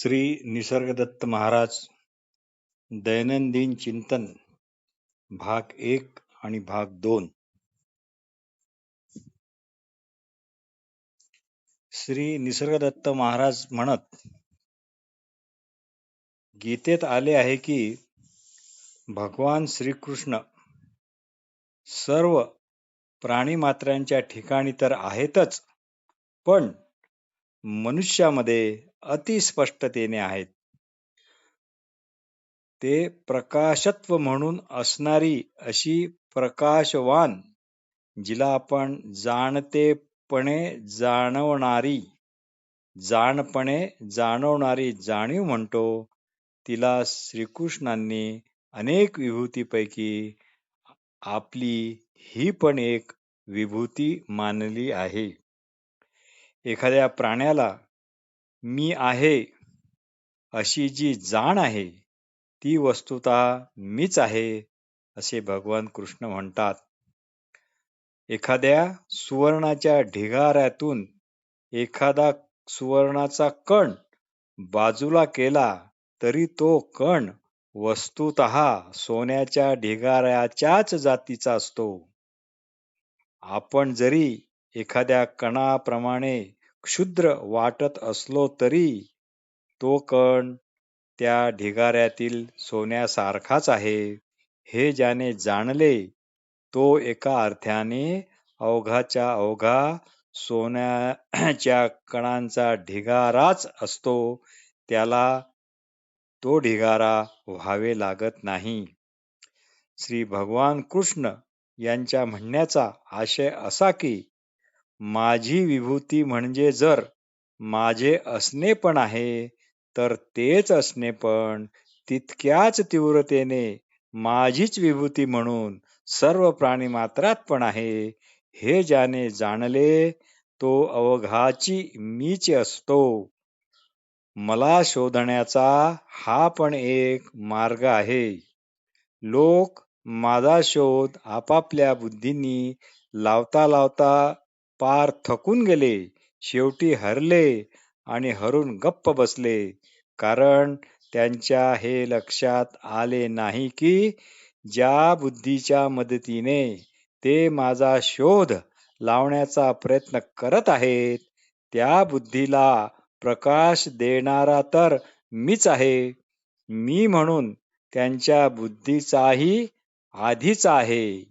श्री निसर्गदत्त महाराज दैनंदिन चिंतन भाग एक आणि भाग दोन. श्री निसर्गदत्त महाराज म्हणत गीतेत आले आहे की भगवान श्रीकृष्ण सर्व प्राणीमात्रांच्या ठिकाणी तर आहेतच पण मनुष्यामध्ये अतिस्पष्टतेने आहेत. ते प्रकाशत्व म्हणून असणारी अशी प्रकाशवान जिला आपण जाणतेपणे जाणवणारी जाणपणे जाणवणारी जाणीव म्हणतो तिला श्रीकृष्णांनी अनेक विभूतीपैकी आपली ही पण एक विभूती मानली आहे. एखाद्या प्राण्याला मी आहे अशी जी जाण आहे ती वस्तुत मीच आहे असे भगवान कृष्ण म्हणतात. एखाद्या सुवर्णाच्या ढिगाऱ्यातून एखादा सुवर्णाचा कण बाजूला केला तरी तो कण वस्तुत सोन्याच्या ढिगाऱ्याच्याच जातीचा असतो. आपण जरी एखाद्या कणाप्रमाणे क्षुद्र वाटत असलो तरी तो कण त्या ढिगाऱ्यातील सोन्यासारखाच आहे. हे ज्याने जाणले तो एका अर्थाने अवघाच्या अवघा सोन्याच्या कणांचा ढिगाराच असतो. त्याला तो ढिगारा व्हावे लागत नाही. श्री भगवान कृष्ण यांच्या म्हणण्याचा आशय असा की माझी विभूती म्हणजे जर माझे असणे पण आहे तर तेच असणे पण. तितक्याच तीव्रतेने माझीच विभूती म्हणून सर्व प्राणी मात्रात पण आहे. हे ज्याने जाणले तो अवघाची मीच असतो. मला शोधण्याचा हा पण एक मार्ग आहे. लोक माझा शोध आपापल्या बुद्धींनी लावता लावता पार थकून गेले शेवटी हरले आणि हरून गप्प बसले. कारण त्यांच्या हे लक्षात आले नाही की ज्या बुद्धीच्या मदतीने ते माझा शोध लावण्याचा प्रयत्न करत आहेत त्या बुद्धीला प्रकाश देणारा तर मीच आहे. मी म्हणून त्यांच्या बुद्धीचाही आधीच आहे.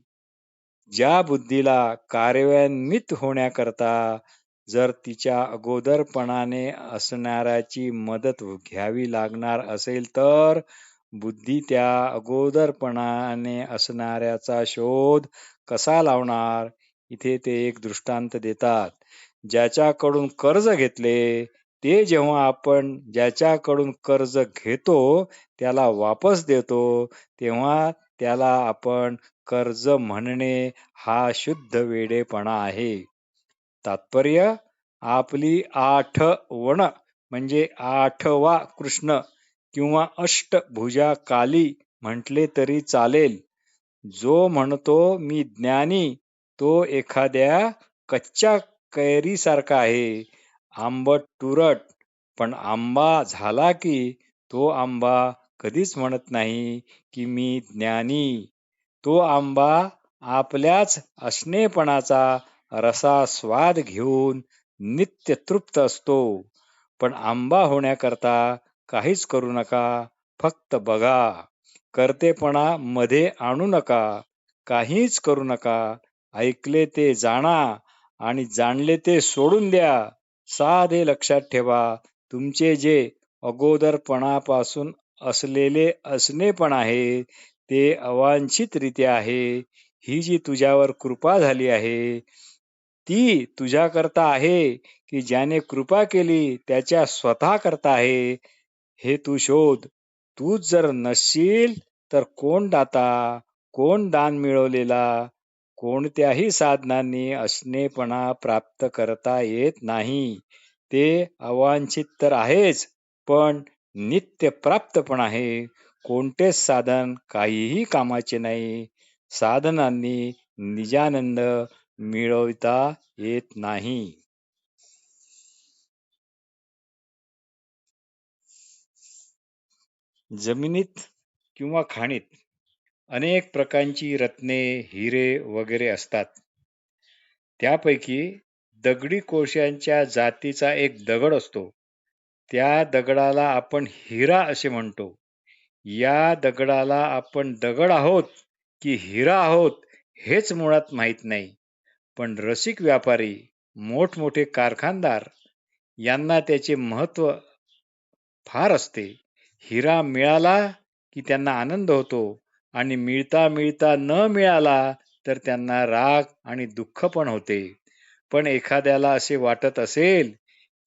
ज्या बुद्धीला कार्यान्वित होण्याकरता जर तिच्या अगोदरपणाने असणाऱ्याची मदत घ्यावी लागणार असेल तर बुद्धी त्या अगोदरपणाने असणाऱ्याचा शोध कसा लावणार? इथे ते एक दृष्टांत देतात. ज्याच्याकडून कर्ज घेतले ते जेव्हा आपण ज्याच्याकडून कर्ज घेतो त्याला वापस देतो तेव्हा त्याला आपण कर्ज म्हणणे हा शुद्ध वेडेपणा आहे. तात्पर्य आपली आठवण म्हणजे आठवा कृष्ण किंवा अष्टभुजा काली म्हटले तरी चालेल. जो म्हणतो मी ज्ञानी तो एखाद्या कच्च्या कैरीसारखा आहे. आंबट तुरट पण आंबा झाला की तो आंबा कधीच म्हणत नाही की मी ज्ञानी. तो आंबा आपल्याच असणेपणाचा रसा स्वाद घेऊन नित्य तृप्त असतो. पण आंबा होण्याकरता काहीच करू नका फक्त बघा. करतेपणा मध्ये आणू नका काहीच करू नका. ऐकले ते जाणा आणि जाणले ते सोडून द्या. साधे लक्षात ठेवा तुमचे जे अगोदरपणापासून असलेले असणे पण आहे ते अवांछितरित्या आहे. ही जी तुझ्यावर कृपा झाली आहे ती तुझ्याकरता आहे की ज्याने कृपा केली त्याच्या स्वतः करता आहे. हे तू शोध. तूच जर नसशील तर कोण दाता? कोण दान मिळवलेला? कोणत्याही साधनांनी असणेपणा प्राप्त करता येत नाही. ते अवांछित तर आहेच पण नित्य प्राप्त पण आहे. कोणतेच साधन काहीही कामाचे नाही. साधनांनी निजानंद मिळवता येत नाही. जमिनीत किंवा खाणीत अनेक प्रकारची रत्ने हिरे वगैरे असतात. त्यापैकी दगडी कोळशांच्या जातीचा एक दगड असतो. त्या दगडाला आपण हिरा असे म्हणतो. या दगडाला आपण दगड आहोत की हिरा आहोत हेच मुळात माहीत नाही. पण रसिक व्यापारी मोठमोठे कारखानदार यांना त्याचे महत्त्व फार असते. हिरा मिळाला की त्यांना आनंद होतो आणि मिळता मिळता न मिळाला तर त्यांना राग आणि दुःख पण होते. पण एखाद्याला असे वाटत असेल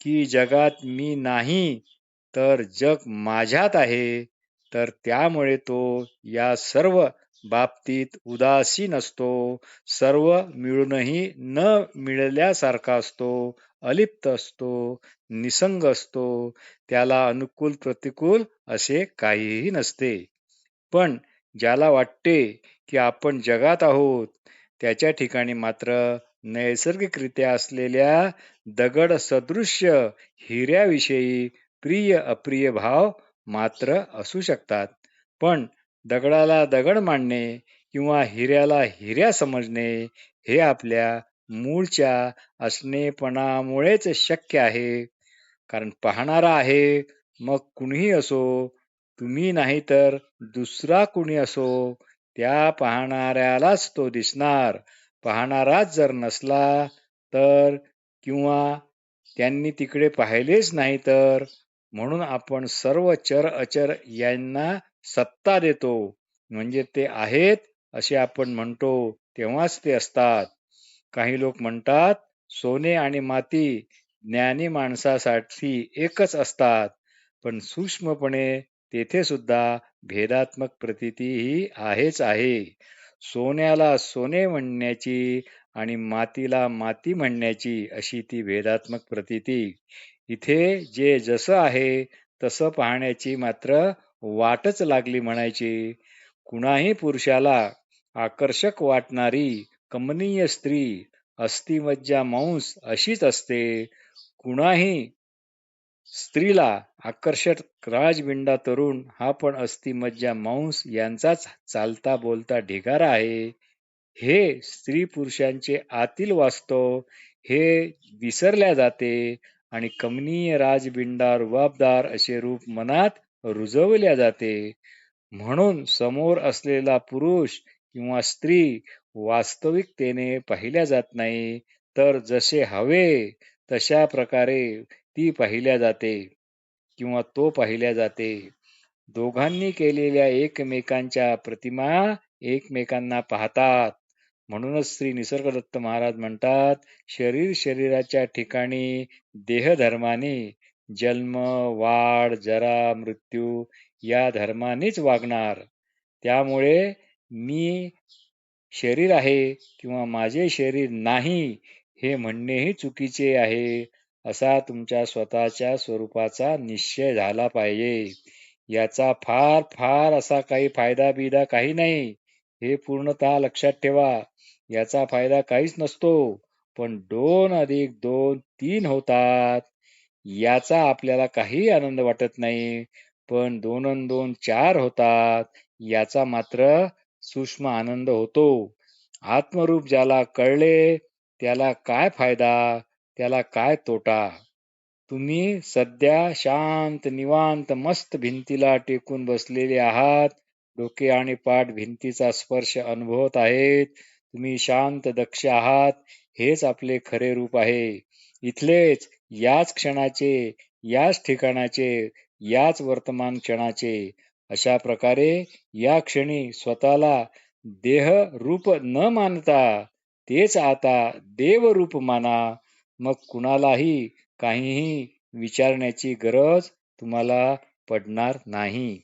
की जगात मी नाही तर जग माझ्यात आहे तर त्यामुळे तो या सर्व बाबतीत उदासीन असतो सर्व मिळूनही न मिळल्यासारखा असतो अलिप्त असतो निसंग असतो त्याला अनुकूल प्रतिकूल असे काहीही नसते. पण ज्याला वाटते की आपण जगात आहोत त्याच्या ठिकाणी मात्र नैसर्गिकरित्या असलेल्या दगड सदृश्य हिऱ्याविषयी प्रिय अप्रिय भाव मात्र असू शकतात. पण दगडाला दगड मांडणे किंवा हिऱ्याला हिऱ्या समजणे हे आपल्या मूळच्या असणेपणामुळेच शक्य आहे. कारण पाहणारा आहे मग कुणीही असो तुम्ही नाही तर दुसरा कुणी असो त्या पाहणाऱ्यालाच तो दिसणार. पाहणाराच जर नसला तर किंवा त्यांनी तिकडे पाहिलेच नाही तर म्हणून आपण सर्व चर अचर यांना सत्ता देतो. म्हणजे ते आहेत असे आपण म्हणतो तेव्हाच ते असतात. काही लोक म्हणतात सोने आणि माती ज्ञानी माणसासाठी एकच असतात. पण सूक्ष्मपणे तेथे सुद्धा भेदात्मक प्रतिती ही आहेच आहे. सोन्याला सोने म्हणण्याची आणि मातीला माती म्हणण्याची अशी ती भेदात्मक प्रतिती. इथे जे जसं आहे तसं पाहण्याची मात्र वाटच लागली म्हणायची. कुणाही पुरुषाला आकर्षक वाटणारी कमनीय स्त्री अस्थिमज्जा मांस अशीच असते. कुणाही स्त्रीला आकर्षक राजबिंडा तरुण हा पण अस्थिमज्जा मांस यांचाच चालता बोलता ढिगारा आहे. हे स्त्री पुरुषांचे आतील वास्तव हे विसरल्या जाते. आणि कमनीय राजबिंडार वाबदार असे रूप मनात रुजवल्या जाते. म्हणून समोर असलेला पुरुष किंवा स्त्री वास्तविकतेने पाहिल्या जात नाही तर जसे हवे तशा प्रकारे ती पाहिल्या जाते किंवा तो पाहिल्या जाते. दोघांनी केलेल्या एकमेकांच्या प्रतिमा एकमेकांना पाहतात. म्हणूनच श्री निसर्गदत्त महाराज म्हणतात शरीर शरीराच्या ठिकाणी देहधर्माने जन्म वाढ जरा मृत्यू या धर्मानेच वागणार. त्यामुळे मी शरीर आहे किंवा माझे शरीर नाही हे म्हणणेही चुकीचे आहे असा तुमच्या स्वतःच्या स्वरूपाचा निश्चय झाला पाहिजे. याचा फार फार असा काही फायदा बिदा काही नाही हे पूर्णतः लक्षात ठेवा. याचा फायदा काहीच नसतो पण दोन अधिक दोन तीन होतात. याचा आपल्याला काही आनंद वाटत नाही पण दोन दोन चार होतात याचा मात्र सूक्ष्म आनंद होतो. आत्मरूप ज्याला कळले त्याला काय फायदा त्याला काय तोटा? तुम्ही सध्या शांत निवांत मस्त भिंतीला टेकून बसलेले आहात. डोके आणि पाठ भिंतीचा स्पर्श अनुभवत आहेत. तुम्ही शांत दक्ष आहात हेच आपले खरे रूप आहे. इथलेच याच क्षणाचे याच ठिकाणाचे याच वर्तमान क्षणाचे. अशा प्रकारे या क्षणी स्वतःला देह रूप न मानता तेच आता देव रूप माना. मग कुणालाही काहीही विचारण्याची गरज तुम्हाला पडणार नाही.